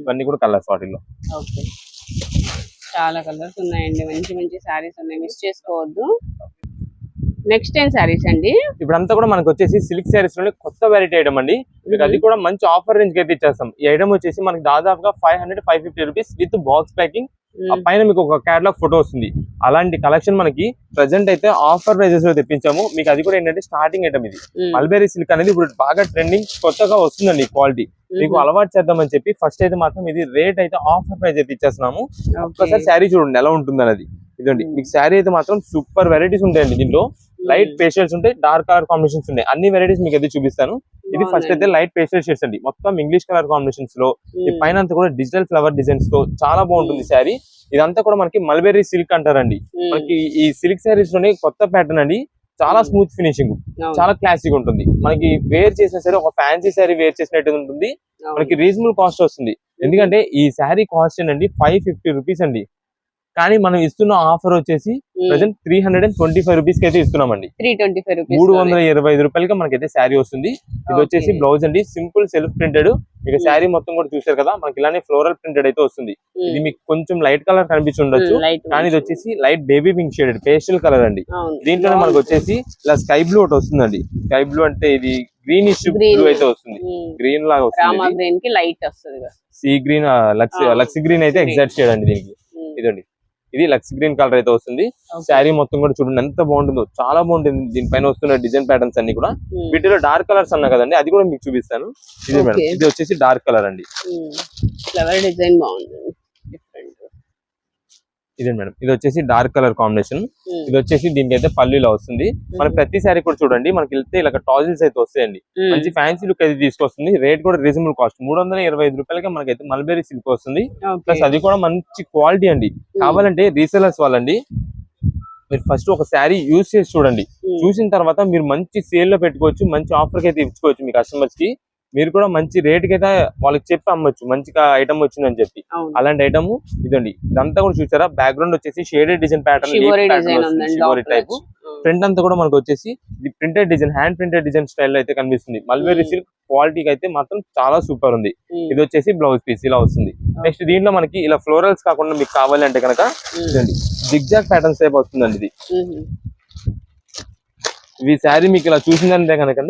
ఇవన్నీ కూడా కలర్స్ వాటిల్లో. చాలా కలర్స్ ఉన్నాయండి. మంచి మంచి శారీస్ ఉన్నాయి. మిస్ చేసుకోవద్దు. నెక్స్ట్ టైం శారీస్ అండి? ఇప్పుడంతా కూడా మనకు వచ్చేసి సిల్క్ శారీస్లోనే కొత్త వెరైటీ ఐటమ్ అండి. మీకు అది కూడా మంచి ఆఫర్ రేంజ్కి అయితే ఇచ్చేస్తాం. ఈ ఐటమ్ వచ్చేసి మనకి దాదాపుగా five hundred five fifty rupees with box packing ఆ పైన మీకు ఒక క్యాటలాగ్ ఫోటో వస్తుంది. అలాంటి కలెక్షన్ మనకి ప్రజెంట్ అయితే ఆఫర్ ప్రైజెస్లో తెప్పించాము. మీకు అది కూడా ఏంటంటే స్టార్టింగ్ ఐటమ్ ఇది. మల్బెరీ సిల్క్ అనేది ఇప్పుడు బాగా ట్రెండింగ్ కొత్తగా వస్తుందండి క్వాలిటీ మీకు అలవాటు చేద్దామని చెప్పి ఫస్ట్ అయితే మాత్రం ఇది రేట్ అయితే ఆఫర్ ప్రైస్ అయితే ఇచ్చేస్తున్నాము. ఒక్కసారి శారీ చూడండి ఎలా ఉంటుంది అనేది ఇదండి. మీకు శారీ అయితే మాత్రం సూపర్ వెరైటీస్ ఉంటాయండి దీంట్లో. లైట్ పేస్టల్స్ ఉంటాయి డార్క్ కలర్ కాంబినేషన్స్ ఉన్నాయి. అన్ని వెరైటీస్ మీకు అయితే చూపిస్తాను. ఇది ఫస్ట్ అయితే లైట్ పేస్టల్ షేడ్స్ అండి మొత్తం ఇంగ్లీష్ కలర్ కాంబినేషన్స్లో ఈ పైన అంతా కూడా డిజిటల్ ఫ్లవర్ డిజైన్స్తో చాలా బాగుంటుంది శారీ. ఇదంతా కూడా మనకి మల్బెరీ సిల్క్ అంటారండి. మనకి ఈ సిల్క్ శారీస్లోనే కొత్త ప్యాటర్న్ అండి. చాలా Hmm. స్మూత్ ఫినిషింగ్ చాలా క్లాసిక్ ఉంటుంది. మనకి వేర్ చేసినా సరే ఒక ఫ్యాన్సీ శారీ వేర్ చేసినట్టు ఉంటుంది. మనకి రీజనబుల్ కాస్ట్ వస్తుంది. ఎందుకంటే ఈ శారీ కాస్ట్ ఏంటండి? ఫైవ్ ఫిఫ్టీ రూపీస్ అండి. కానీ మనం ఇస్తున్న ఆఫర్ వచ్చేసి present three hundred and twenty five రూపీస్కి అయితే ఇస్తున్నామండి. త్రీ ట్వంటీ ఫైవ్ రూపీస్ మూడు వందల ఇరవై ఐదు రూపాయలకి మనకైతే శారీ వస్తుంది. ఇది వచ్చేసి. బ్లౌజ్ అండి సింపుల్ సెల్ఫ్ ప్రింటెడ్. మీకు Hmm. శారీ మొత్తం కూడా చూసారు కదా మనకి ఇలానే ఫ్లోరల్ ప్రింటెడ్ అయితే వస్తుంది. ఇది మీకు కొంచెం లైట్ కలర్ కనిపించి ఉండొచ్చు. కానీ ఇది వచ్చేసి light baby pink shaded pastel colour అండి. దీంట్లోనే మనకు వచ్చేసి ఇలా స్కై బ్లూ ఒకటి వస్తుందండి. స్కై బ్లూ అంటే ఇది గ్రీనిష్ Green. బ్లూ అయితే వస్తుంది. గ్రీన్ లాగా వస్తుంది గ్రీన్ గ్రీన్ లక్స్. లక్స్ గ్రీన్ అయితే. ఎగ్జాక్ట్ షేడ్ అండి దీనికి. ఇదండి. ఇది లక్స్ గ్రీన్ కలర్ అయితే వస్తుంది. శారీ మొత్తం కూడా చూడండి ఎంత బాగుంటుందో చాలా బాగుంటుంది. దీనిపైన వస్తున్న డిజైన్ ప్యాటర్న్స్ అన్ని కూడా. వీటిలో డార్క్ కలర్స్ అన్నా కదండి అది కూడా మీకు చూపిస్తాను. ఇది మేడం. Okay. ఇది వచ్చేసి డార్క్ కలర్ అండి. ఫ్లవర్ డిజైన్ బాగుంది. ఇది మేడం. ఇది వచ్చేసి డార్క్ కలర్ కాంబినేషన్. ఇది వచ్చేసి దీనికి అయితే పల్లీలో వస్తుంది. మన ఉమ్, ప్రతి శారీ కూడా చూడండి మనకి వెళ్తే ఇలా టాజిల్స్ అయితే వస్తాయండి. మంచి ఫ్యాన్సీ లుక్ అయితే తీసుకొస్తుంది. రేట్ కూడా రీజనబుల్ కాస్ట్. మూడు వందల ఇరవై ఐదు రూపాయలకి మనకైతే మల్బెరీ సిల్క్ వస్తుంది. ప్లస్ అది కూడా మంచి క్వాలిటీ అండి. కావాలంటే రీసెలర్స్ వాళ్ళండి మీరు ఫస్ట్ ఒక శారీ యూజ్ చేసి చూడండి. చూసిన తర్వాత మీరు మంచి సేల్లో పెట్టుకోవచ్చు మంచి ఆఫర్కి అయితే ఇచ్చుకోవచ్చు మీ కస్టమర్స్కి. మీరు కూడా మంచి రేట్కి అయితే వాళ్ళకి చెప్పి అమ్మొచ్చు మంచిగా ఐటమ్ వచ్చిందని చెప్పి. అలాంటి ఐటమ్ ఇదండి. ఇదంతా కూడా చూసారా? బ్యాక్గ్రౌండ్ వచ్చేసి shaded design pattern type front అంతా కూడా మనకు వచ్చేసి ఇది printed design hand printed design style అయితే కనిపిస్తుంది. Hmm. సిల్క్ క్వాలిటీకి అయితే మాత్రం చాలా సూపర్ ఉంది. ఉమ్, ఇది వచ్చేసి బ్లౌజ్ పీస్ ఇలా వస్తుంది. నెక్స్ట్ దీంట్లో మనకి ఇలా ఫ్లోరల్స్ కాకుండా మీకు కావాలంటే కనుక ఉమ్, ఇదండి. జిగ్జాగ్ ప్యాటర్న్స్ టైప్ వస్తుందండి ఇది. ఉమ్, ఈ శారీ మీకు ఇలా చూసిందంటే కనుక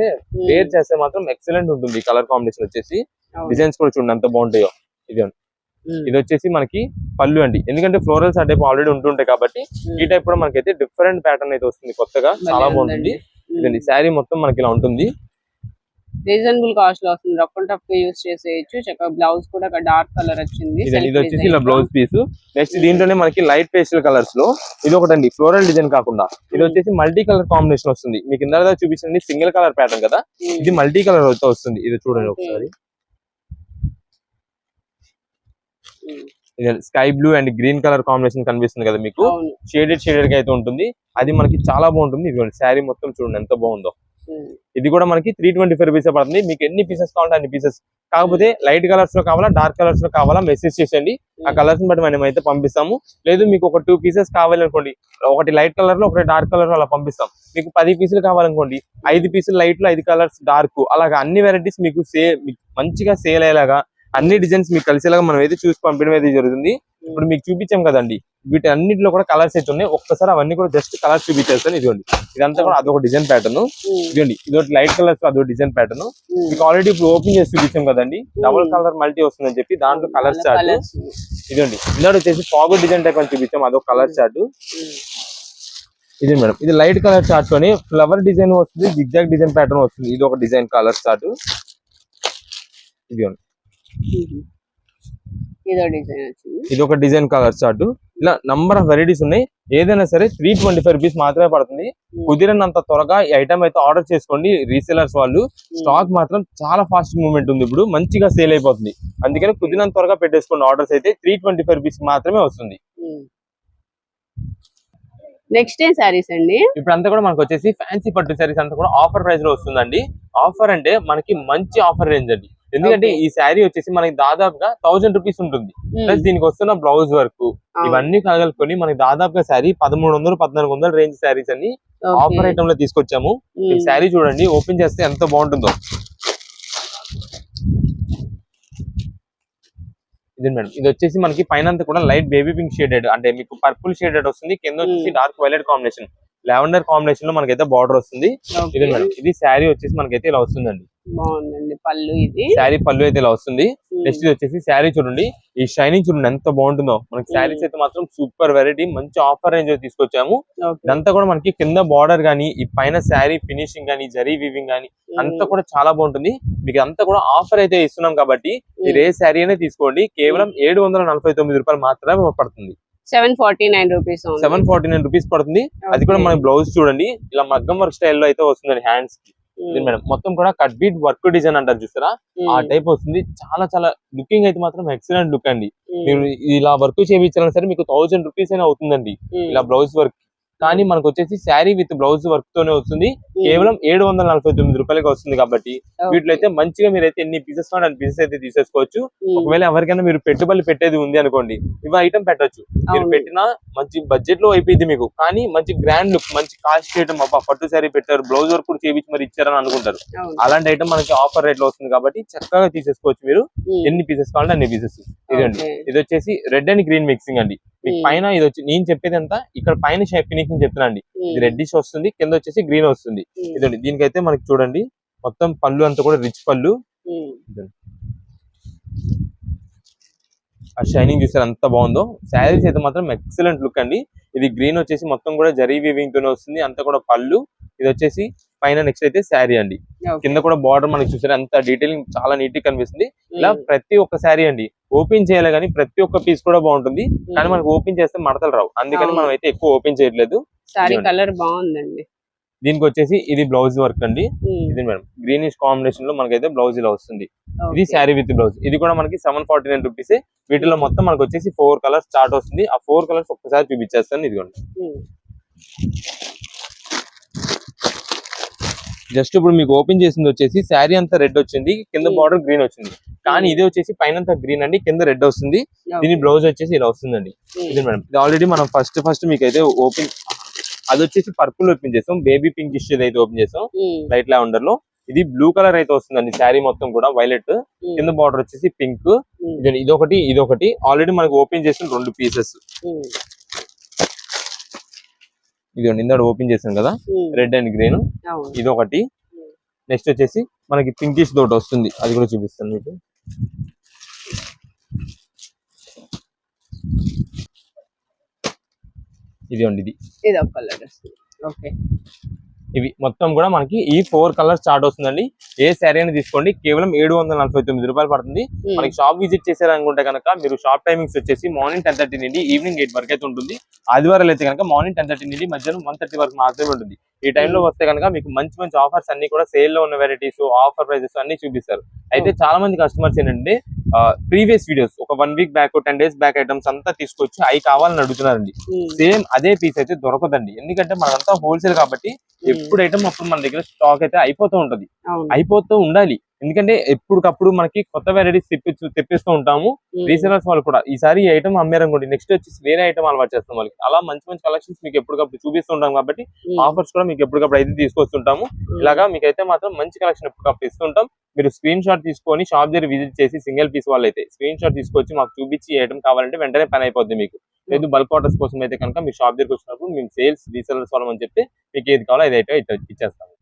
వేర్ చేస్తే మాత్రం ఎక్సలెంట్ ఉంటుంది. కలర్ కాంబినేషన్ వచ్చేసి. డిజైన్స్ కూడా చూడండి ఎంత బాగుంటాయో. ఇది ఇది వచ్చేసి మనకి పళ్ళు అండి. ఎందుకంటే ఫ్లోరల్స్ ఆ టైప్ ఆల్రెడీ ఉంటుంటాయి కాబట్టి ఈ టైప్ కూడా మనకైతే డిఫరెంట్ ప్యాటర్న్ అయితే వస్తుంది కొత్తగా. చాలా. బాగుంటుంది. ఇదండి శారీ మొత్తం మనకి ఇలా ఉంటుంది. రీజనబుల్ కాస్ట్లో వస్తుంది. రఫ్ అండ్ టఫ్ యూస్ చేసేయచ్చు. చక్కగా బ్లౌజ్ కూడా డార్క్ కలర్ వచ్చింది. ఇది వచ్చేసి ఇలా. Blouse piece. నెక్స్ట్ దీంట్లోనే మనకి లైట్ పేస్టల్ కలర్స్లో ఇది ఒకటండి ఫ్లోరల్ డిజైన్ కాకుండా. ఇది వచ్చేసి మల్టీ కలర్ కాంబినేషన్ వస్తుంది. మీకు ఇందాక చూపించండి సింగిల్ కలర్ ప్యాటర్న్ కదా? ఉమ్, ఇది మల్టీ కలర్ అయితే వస్తుంది. ఇది చూడండి. ఒకసారి. ఇది sky blue and green colour combination కనిపిస్తుంది కదా మీకు? షేడెడ్ షేడెడ్గా అయితే ఉంటుంది. అది మనకి చాలా బాగుంటుంది. ఇదిగోండి శారీ మొత్తం చూడండి ఎంత బాగుందో. ఇది కూడా మనకి త్రీ ట్వంటీ ఫైవ్ రూపీస్ పడుతుంది. మీకు ఎన్ని పీసెస్ కావాలంటే అన్ని పీసెస్ కాకపోతే లైట్ కలర్స్లో కావాలా డార్క్ కలర్స్లో కావాలా మెసేజ్ చేయండి ఆ కలర్స్ బట్టి మనం అయితే పంపిస్తాము. లేదు మీకు ఒక టూ పీసెస్ కావాలనుకోండి ఒకటి లైట్ కలర్లో ఒకటి డార్క్ కలర్లో అలా పంపిస్తాం. మీకు పది పీసులు కావాలనుకోండి ఐదు పీసులు లైట్లో ఐదు కలర్స్ డార్క్ అలాగా అన్ని వెరైటీస్ మీకు సే మంచిగా సేల్ అయ్యేలాగా అన్ని డిజైన్స్ మీకు కలిసేలాగా మనం అయితే చూసి పంపించడం అయితే జరుగుతుంది. ఇప్పుడు మీకు చూపించాం కదండి. వీటి అన్నిటిలో కూడా కలర్స్ అయితే ఉన్నాయి. ఒక్కసారి అవన్నీ కూడా జస్ట్ కలర్స్ చూపించేస్తాను. ఇదిగోండి. ఇదంతా కూడా అదొక డిజైన్ ప్యాటర్న్ ఇదిగోండి. ఇదొకటి లైట్ కలర్స్ అదొక డిజైన్ ప్యాటర్న్ మీకు ఆల్రెడీ ఇప్పుడు ఓపెన్ చేసి చూపించాం కదండి. డబుల్ కలర్ మల్టీ వస్తుందని చెప్పి దాంట్లో కలర్ చార్ట్ ఇదండి ఇందాక వచ్చేసి ఫాగ్ డిజైన్ టైప్ అని చూపించాం. అదొక కలర్ చార్ట్ ఇది మేడం. ఇది లైట్ కలర్ చార్ట్లోని ఫ్లవర్ డిజైన్ వస్తుంది జిగ్జాగ్ డిజైన్ ప్యాటర్న్ వస్తుంది. ఇది ఒక డిజైన్ కలర్ చార్ట్ ఇది ఇదో డిజైన్ వచ్చింది. ఇది ఒక డిజైన్ కలర్ చార్ట్. ఇలా నంబర్ ఆఫ్ వెరైటీస్ ఉన్నాయి. ఏదైనా సరే త్రీ ట్వంటీ ఫైవ్ రూపీస్ మాత్రమే పడుతుంది. కుదిరినంత త్వరగా ఈ ఐటమ్ అయితే ఆర్డర్ చేసుకోండి రీసేలర్స్ వాళ్ళు. స్టాక్ మాత్రం చాలా ఫాస్ట్ మూవ్మెంట్ ఉంది ఇప్పుడు. మంచిగా సేల్ అయిపోతుంది. అందుకని కుదిరినంత త్వరగా పెట్టేసుకోండి. ఆర్డర్స్ అయితే త్రీ ట్వంటీ ఫైవ్ రూపీస్ మాత్రమే వస్తుంది. నెక్స్ట్ ఏం శారీస్ అండి? ఇప్పుడు అంతా కూడా మనకు వచ్చేసి ఫ్యాన్సీ పట్టు సారీస్ అంతా కూడా ఆఫర్ ప్రైస్లో వస్తుందండి. ఆఫర్ అంటే మనకి మంచి ఆఫర్ రేంజ్ అండి. ఎందుకంటే. ఈ శారీ వచ్చేసి మనకి దాదాపుగా థౌసండ్ రూపీస్ ఉంటుంది. ప్లస్ దీనికి వస్తున్న బ్లౌజ్ వర్క్ ఇవన్నీ కలుపుకొని మనకి దాదాపుగా శారీ పదమూడు వందలు పద్నాలుగు వందల రేంజ్ శారీస్ అన్ని ఆఫర్ ఐటమ్లో తీసుకొచ్చాము. ఈ శారీ చూడండి ఓపెన్ చేస్తే ఎంత బాగుంటుందో. ఇది మేడం ఇది వచ్చేసి మనకి పైన అంతా కూడా లైట్ బేబీ పింక్ షేడెడ్ అంటే మీకు పర్పుల్ షేడెడ్ వస్తుంది కింద వచ్చేసి. డార్క్ వైలెట్ కాంబినేషన్ లావెండర్ కాంబినేషన్లో మనకైతే బార్డర్ వస్తుంది. ఇది మేడం ఇది శారీ వచ్చేసి మనకైతే ఇలా వస్తుందండి. బాగుందండి. పళ్ళు ఇది. శారీ పళ్ళు అయితే ఇలా వస్తుంది. నెక్స్ట్ ఇది వచ్చేసి శారీ చూడండి. ఈ షైనింగ్ చూడండి ఎంత బాగుంటుందో. మనకి శారీస్ అయితే మాత్రం సూపర్ వెరైటీ మంచి ఆఫర్ రేంజ్ తీసుకొచ్చాము. ఇదంతా కూడా మనకి కింద బార్డర్ గానీ ఈ పైన శారీ ఫినిషింగ్ గానీ జరీ వీవింగ్ గానీ అంతా కూడా చాలా బాగుంటుంది. మీకు అంతా కూడా ఆఫర్ అయితే ఇస్తున్నాం కాబట్టి మీరు ఏ శారీ అయినా తీసుకోండి. కేవలం ఏడు వందల నలభై తొమ్మిది రూపాయలు మాత్రమే పడుతుంది. Seven forty nine rupees seven forty nine rupees పడుతుంది. అది కూడా మన బ్లౌజ్ చూడండి. ఇలా మగ్గం వర్క్ స్టైల్లో అయితే వస్తుంది హ్యాండ్స్కి మేడం మొత్తం కూడా కట్ బీట్ వర్క్ డిజైన్ అంటారు చూసారా? ఆ టైప్ వస్తుంది. చాలా చాలా లుకింగ్ అయితే మాత్రం ఎక్సలెంట్ లుక్ అండి. మీరు ఇలా వర్క్ చేయించాలన్నా సరే మీకు థౌసండ్ రూపీస్ అయినా అవుతుందండి. ఇలా బ్లౌజ్ వర్క్ కానీ మనకు వచ్చేసి శారీ విత్ బ్లౌజ్ వర్క్ తోనే వస్తుంది. కేవలం ఏడు వందల నలభై తొమ్మిది రూపాయలకి వస్తుంది కాబట్టి వీటిలో అయితే మంచిగా మీరు అయితే ఎన్ని పీసెస్ కావాలి అన్ని పీసెస్ అయితే తీసేసుకోవచ్చు. ఒకవేళ ఎవరికైనా మీరు పెట్టుబడి పెట్టేది ఉంది అనుకోండి ఇవి ఐటమ్ పెట్టొచ్చు. మీరు. పెట్టినా మంచి బడ్జెట్లో అయిపోయింది మీకు కానీ మంచి గ్రాండ్ లుక్ మంచి కాస్ట్ చేయడం అబ్బా పట్టు శారీ పెట్టారు బ్లౌజ్ వర్క్ కూడా చేయించి మరి ఇచ్చారని అనుకుంటారు. అలాంటి ఐటమ్ మనకి ఆఫర్ రేట్లో వస్తుంది కాబట్టి చక్కగా తీసేసుకోవచ్చు మీరు. ఎన్ని పీసెస్ కావాలంటే అన్ని పీసెస్ ఇదండి ఇది వచ్చేసి రెడ్ అండ్ గ్రీన్ మిక్సింగ్ అండి. మీకు. పైన ఇది వచ్చి నేను చెప్పేది ఎంత? ఇక్కడ పైన ఫినిషింగ్ చెప్తున్నా అండి. ఇది రెడ్డిష్ వస్తుంది కింద వచ్చేసి గ్రీన్ వస్తుంది. ఇదండి. దీనికైతే మనకి చూడండి మొత్తం పళ్ళు అంతా కూడా రిచ్ పళ్ళు. ఆ షైనింగ్ చూసారు ఎంత బాగుందో? శారీస్ అయితే మాత్రం ఎక్సలెంట్ లుక్ అండి. ఇది గ్రీన్ వచ్చేసి మొత్తం కూడా జరీ వీవింగ్ తోనే వస్తుంది. అంతా కూడా పళ్ళు. ఇది వచ్చేసి పైన నెక్స్ట్ అయితే శారీ అండి. కింద కూడా బార్డర్ మనకి చూసారు? అంత డీటెయిలింగ్ చాలా నీట్గా కనిపిస్తుంది. ఇలా ప్రతి ఒక్క శారీ అండి. ఓపెన్ చేయాలి కానీ ప్రతి ఒక్క పీస్ కూడా బాగుంటుంది. కానీ మనకి ఓపెన్ చేస్తే మడతలు రావు. అందుకని. మనం అయితే ఎక్కువ ఓపెన్ చేయట్లేదు. ఇదిగోండి. కలర్ బాగుందండి. దీనికి వచ్చేసి ఇది బ్లౌజ్ వర్క్ అండి. ఇది మేడం. గ్రీనిష్ కాంబినేషన్లో మనకైతే బ్లౌజ్ ఇలా వస్తుంది. ఇది శారీ విత్ బ్లౌజ్. ఇది కూడా మనకి సెవెన్ ఫార్టీ నైన్ రూపీస్ వీటిలో మొత్తం మనకు వచ్చేసి ఫోర్ కలర్స్ స్టార్ట్ వస్తుంది. ఆ ఫోర్ కలర్స్ ఒక్కసారి చూపించేస్తాను. ఇదిగోండి. జస్ట్ ఇప్పుడు మీకు ఓపెన్ చేసింది వచ్చేసి శారీ అంతా రెడ్ వచ్చింది. కింద. బార్డర్ గ్రీన్ వచ్చింది. కానీ ఇది వచ్చేసి పైన గ్రీన్ అండి. కింద రెడ్ వస్తుంది. దీని బ్లౌజ్ వచ్చేసి ఇలా వస్తుందండి. ఇది మేడం. ఇది ఆల్రెడీ మనం ఫస్ట్ ఫస్ట్ మీకు అయితే ఓపెన్ అది వచ్చేసి పర్పుల్ ఓపెన్ చేసాం. బేబీ పింక్ ఇష్యూ అయితే ఓపెన్ చేసాం. లైట్ లావెండర్లో ఇది బ్లూ కలర్ అయితే వస్తుందండి. శారీ మొత్తం కూడా వైలెట్. కింద బార్డర్ వచ్చేసి పింక్. ఇదొకటి ఇదొకటి. ఆల్రెడీ మనకి ఓపెన్ చేసిన రెండు పీసెస్. ఇది ఇందాక ఓపెన్ చేసాం కదా? Red and green. ఇదొకటి. నెక్స్ట్ వచ్చేసి మనకి పింకిష్ తోటి వస్తుంది. అది కూడా చూపిస్తాను మీకు. ఇది అండి ఇది. ఇది ఒక కలర్ ఓకే ఇవి మొత్తం కూడా మనకి ఈ ఫోర్ కలర్స్ స్టార్ట్ వస్తుందండి. ఏ శారీ అయినా తీసుకోండి. కేవలం ఏడు వందల నలభై తొమ్మిది రూపాయలు పడుతుంది. మనకి షాప్ విజిట్ చేశారనుకుంటే కనుక మీరు షాప్ టైమింగ్స్ వచ్చేసి మార్నింగ్ టెన్ థర్టీ నుండి ఈవినింగ్ ఎయిట్ వరకు అయితే ఉంటుంది. ఆదివారాలు అయితే కనుక మార్నింగ్ టెన్ థర్టీ నుండి మధ్యాహ్నం వన్ థర్టీ వరకు మాత్రమే ఉంటుంది. ఈ టైంలో వస్తే కనుక మీకు మంచి మంచి ఆఫర్స్ అన్ని కూడా సేల్లో ఉన్న వెరైటీస్ ఆఫర్ ప్రైజెస్ అన్ని చూపిస్తారు. అయితే చాలా మంది కస్టమర్స్ ఏంటంటే ప్రీవియస్ వీడియోస్ ఒక one week back ten days back items అంతా తీసుకొచ్చి అవి కావాలని అడుగుతున్నారండి. సేమ్ అదే పీస్ అయితే దొరకదండి. ఎందుకంటే మనదంతా హోల్సేల్ కాబట్టి ఎప్పుడు ఐటమ్ అప్పుడు మన దగ్గర స్టాక్ అయితే అయిపోతూ ఉంటది. అయిపోతూ ఉండాలి. ఎందుకంటే ఎప్పటికప్పుడు మనకి కొత్త వెరైటీస్ తెప్పి తెప్పిస్తూ ఉంటాము. రీసెలర్స్ వాళ్ళు కూడా ఈసారి ఈ ఐటమ్ అమ్మారనుకోండి నెక్స్ట్ వచ్చేసి వేరే ఐటమ్ అలవాటు చేస్తాం వాళ్ళకి. అలా మంచి మంచి కలెక్షన్స్ మీకు ఎప్పటికప్పుడు చూపిస్తుంటాం కాబట్టి. ఆఫర్స్ కూడా మీకు ఎప్పటికప్పుడు అయితే తీసుకొస్తుంటాము. ఇలాగా మీకైతే మాత్రం మంచి కలెక్షన్ ఎప్పటికప్పుడు ఇస్తుంటాం. మీరు స్క్రీన్ షాట్ తీసుకొని షాప్ దగ్గర విజిట్ చేసి సింగిల్ పీస్ వాళ్ళు అయితే స్క్రీన్ షాట్ తీసుకొచ్చి మాకు చూపించి ఈ ఐటమ్ కావాలంటే వెంటనే పని అయిపోద్ది మీకు. లేదు బల్క్ ఆర్డర్స్ కోసం అయితే కనుక మీ షాప్ దగ్గరికి వచ్చినప్పుడు మేము సేల్స్ రీసెలర్స్ వాళ్ళని చెప్తే మీకు ఏది కావాలో అయితే ఇచ్చేస్తాము.